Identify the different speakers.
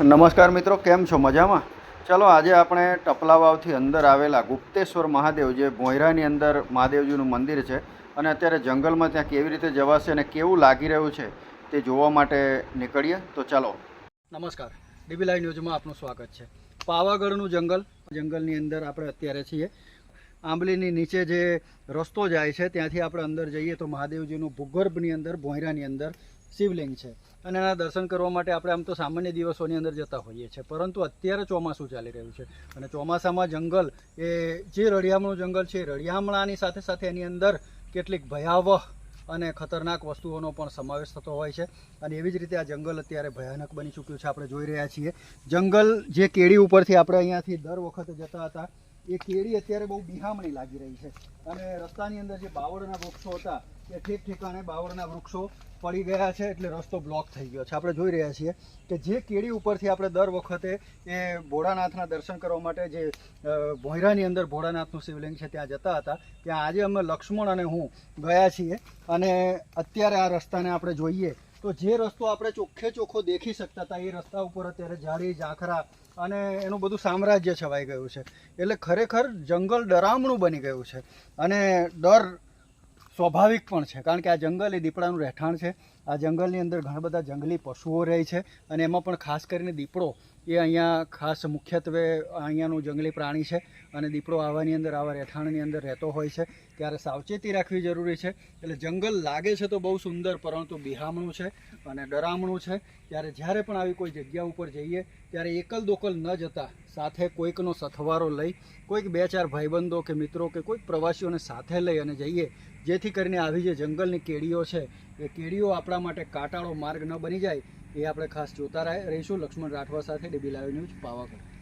Speaker 1: નમસ્કાર મિત્રો, કેમ છો? મજામાં? ચલો, આજે આપણે ટપલા વાવથી અંદર આવેલા ગુપ્તેશ્વર મહાદેવ જે ભોયરાની અંદર મહાદેવજીનું મંદિર છે અને અત્યારે જંગલમાં ત્યાં કેવી રીતે જવાશે અને કેવું લાગી રહ્યું છે તે જોવા માટે નીકળીએ. તો ચાલો.
Speaker 2: નમસ્કાર. ડીબી લાઈવ ન્યૂઝમાં આપનું સ્વાગત છે. પાવાગઢનું જંગલ, જંગલની અંદર આપણે અત્યારે છીએ. આંબલીની નીચે જે રસ્તો જાય છે, ત્યાંથી આપણે અંદર જઈએ તો મહાદેવજીનું ભૂગર્ભની અંદર ભોંયરાની અંદર શિવલિંગ છે. અને એના દર્શન કરવા માટે આપણે આમ તો સામાન્ય દિવસોની અંદર જતા હોઈએ છીએ. પરંતુ અત્યારે ચોમાસું ચાલી રહ્યું છે. અને ચોમાસામાં જંગલ એ જે રળિયામણું જંગલ છે રળિયામણાની સાથે સાથે એની અંદર કેટલીક ભયાવહ અને ખતરનાક વસ્તુઓનો પણ સમાવેશ થતો હોય છે. અને એવી જ રીતે આ જંગલ અત્યારે ભયાનક બની ચૂક્યું છે. આપણે જોઈ રહ્યા છીએ. જંગલ જે કેડી ઉપરથી આપણે અહીંયાથી દર વખતે જતા હતા એ કેળી અત્યારે બહુ બિહામણી લાગી રહી છે. અને રસ્તાની અંદર જે બાવળના વૃક્ષો હતા, એ ઠેક ઠેકાણે બાવળના વૃક્ષો પડી ગયા છે એટલે રસ્તો બ્લોક થઈ ગયો છે. આપણે જોઈ રહ્યા છીએ કે જે કેળી ઉપરથી આપણે દર વખતે એ ભોળાનાથના દર્શન કરવા માટે જે ભોયરાની અંદર ભોળાનાથનું શિવલિંગ છે, ત્યાં જતા હતા. ત્યાં આજે અમે લક્ષ્મણ અને હું ગયા છીએ અને અત્યારે આ રસ્તાને આપણે જોઈએ તો જે રસ્તો આપણે ચોખ્ખે ચોખ્ખો દેખી શકતા હતા, એ રસ્તા ઉપર અત્યારે ઝાડી ઝાંખરા અને એનું બધું સામ્રાજ્ય છવાઈ ગયું છે. એટલે ખરેખર જંગલ ડરામણું બની ગયું છે અને ડર સ્વાભાવિક પણ છે, કારણ કે આ જંગલ એ દીપડાનું રહેઠાણ છે. આ જંગલની અંદર ઘણા બધા જંગલી પશુઓ રહે છે અને એમાં પણ ખાસ કરીને દીપડો એ અહીંયા ખાસ મુખ્યત્વે અહીંયાનું જંગલી પ્રાણી છે અને દીપડો આવાની અંદર, આવા રહેઠાણની અંદર રહેતો હોય છે. ત્યારે સાવચેતી રાખવી જરૂરી છે. એટલે જંગલ લાગે છે તો બહુ સુંદર, પરંતુ બિહામણું છે અને ડરામણું છે. ત્યારે જ્યારે પણ આવી કોઈ જગ્યા ઉપર જઈએ, ત્યારે એકલ દોકલ ન જતા સાથે કોઈકનો સથવારો લઈ, કોઈક બે ચાર ભાઈબંધો કે મિત્રો કે કોઈક પ્રવાસીઓને સાથે લઈ અને જઈએ. જેથી કરીને આવી જે જંગલની કેડીઓ છે, એ કેડીઓ આપણા માટે કાંટાળો માર્ગ ન બની જાય એ આપણે ખાસ જોતા રહે રહીશું. લક્ષ્મણ રાઠવા સાથે ડેબી લાઈવ ન્યૂઝ પાવાગઢ.